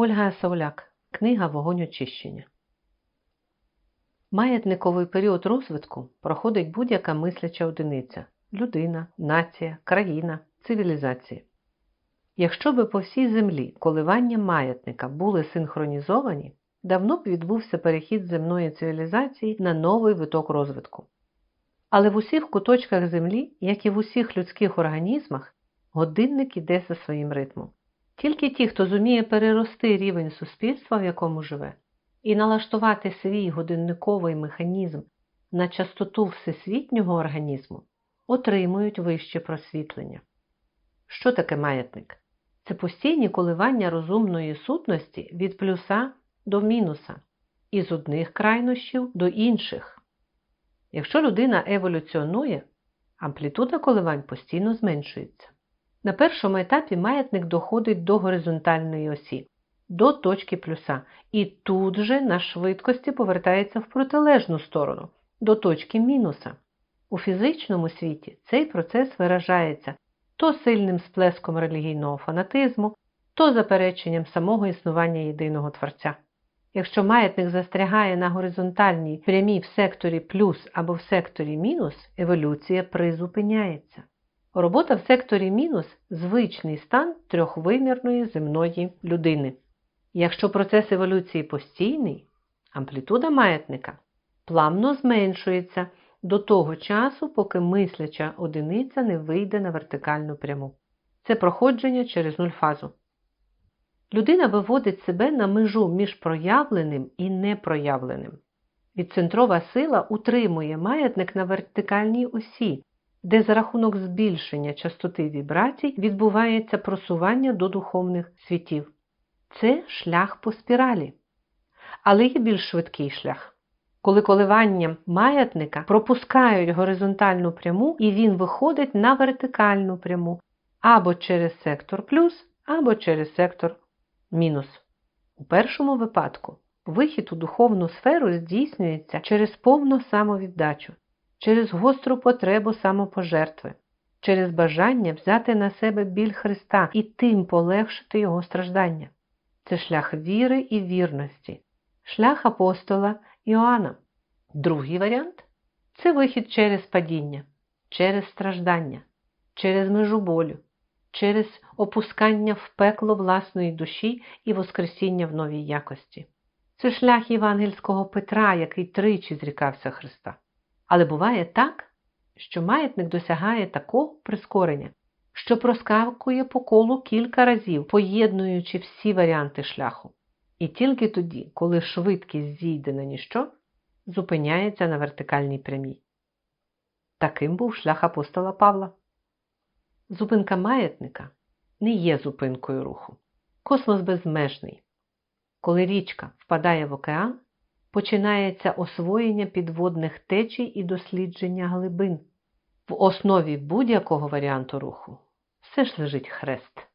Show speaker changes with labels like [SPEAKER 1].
[SPEAKER 1] Ольга Сауляк. Книга Вогонь очищення. Маятниковий період розвитку проходить будь-яка мисляча одиниця людина, нація, країна, цивілізація. Якщо би по всій землі коливання маятника були синхронізовані, давно б відбувся перехід земної цивілізації на новий виток розвитку. Але в усіх куточках землі, як і в усіх людських організмах, годинник іде за своїм ритмом. Тільки ті, хто зуміє перерости рівень суспільства, в якому живе, і налаштувати свій годинниковий механізм на частоту всесвітнього організму, отримують вище просвітлення. Що таке маятник? Це постійні коливання розумної сутності від плюса до мінуса, із одних крайнощів до інших. Якщо людина еволюціонує, амплітуда коливань постійно зменшується. На першому етапі маятник доходить до горизонтальної осі, до точки плюса, і тут же на швидкості повертається в протилежну сторону, до точки мінуса. У фізичному світі цей процес виражається то сильним сплеском релігійного фанатизму, то запереченням самого існування єдиного Творця. Якщо маятник застрягає на горизонтальній прямій в секторі плюс або в секторі мінус, еволюція призупиняється. Робота в секторі мінус звичний стан трьохвимірної земної людини. Якщо процес еволюції постійний, амплітуда маятника плавно зменшується до того часу, поки мисляча одиниця не вийде на вертикальну пряму. Це проходження через нульфазу. Людина виводить себе на межу між проявленим і непроявленим. Відцентрова сила утримує маятник на вертикальній осі, де за рахунок збільшення частоти вібрацій відбувається просування до духовних світів. Це шлях по спіралі. Але є більш швидкий шлях. Коли коливання маятника пропускають горизонтальну пряму і він виходить на вертикальну пряму або через сектор плюс, або через сектор мінус. У першому випадку вихід у духовну сферу здійснюється через повну самовіддачу, через гостру потребу самопожертви, через бажання взяти на себе біль Христа і тим полегшити його страждання. Це шлях віри і вірності, шлях апостола Іоанна. Другий варіант це вихід через падіння, через страждання, через межу болю, через опускання в пекло власної душі і воскресіння в новій якості. Це шлях євангельського Петра, який тричі зрікався Христа. Але буває так, що маятник досягає такого прискорення, що проскакує по колу кілька разів, поєднуючи всі варіанти шляху. І тільки тоді, коли швидкість зійде на ніщо, зупиняється на вертикальній прямій. Таким був шлях апостола Павла. Зупинка маятника не є зупинкою руху. Космос безмежний. Коли річка впадає в океан, починається освоєння підводних течій і дослідження глибин. В основі будь-якого варіанту руху все ж лежить хрест.